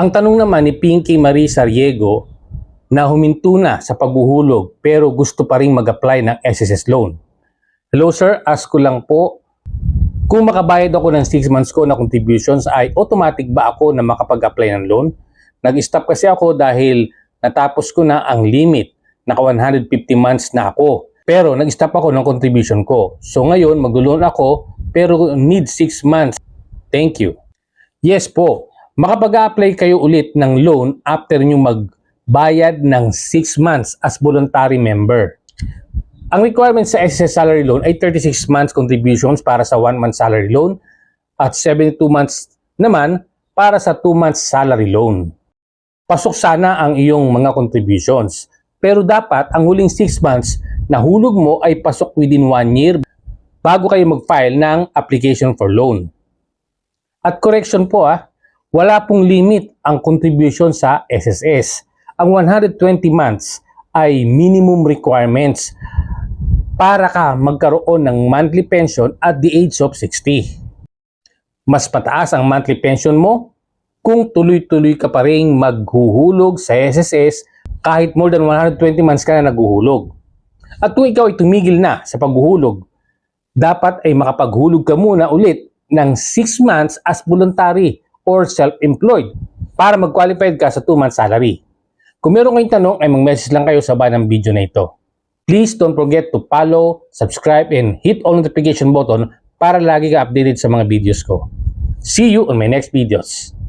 Ang tanong naman ni Pinky Marie Sariego na huminto na sa paghuhulog pero gusto pa rin mag-apply ng SSS loan. Hello sir, ask ko lang po, kung makabayad ako ng 6 months ko na contributions ay automatic ba ako na makapag-apply ng loan? Nag-stop kasi ako dahil natapos ko na ang limit. Naka 150 months na ako. Pero nag-stop ako ng contribution ko. So ngayon, mag-loan ako pero need 6 months. Thank you. Yes po, makapag-apply kayo ulit ng loan after nyo magbayad ng 6 months as voluntary member. Ang requirement sa SSS salary loan ay 36 months contributions para sa 1 month salary loan at 72 months naman para sa 2 months salary loan. Pasok sana ang iyong mga contributions. Pero dapat ang huling 6 months na hulog mo ay pasok within 1 year bago kayo mag-file ng application for loan. At correction po ah, wala pong limit ang contribution sa SSS. Ang 120 months ay minimum requirements para ka magkaroon ng monthly pension at the age of 60. Mas pataas ang monthly pension mo kung tuloy-tuloy ka pa rin maghuhulog sa SSS kahit more than 120 months ka na naghuhulog. At kung ikaw ay tumigil na sa paghuhulog, dapat ay makapaghulog ka muna ulit ng 6 months as voluntary or self-employed para mag-qualified ka sa 2 months salary. Kung meron kayong tanong ay mag-message lang kayo sa baba ng video na ito. Please don't forget to follow, subscribe, and hit all notification button para lagi ka updated sa mga videos ko. See you on my next videos.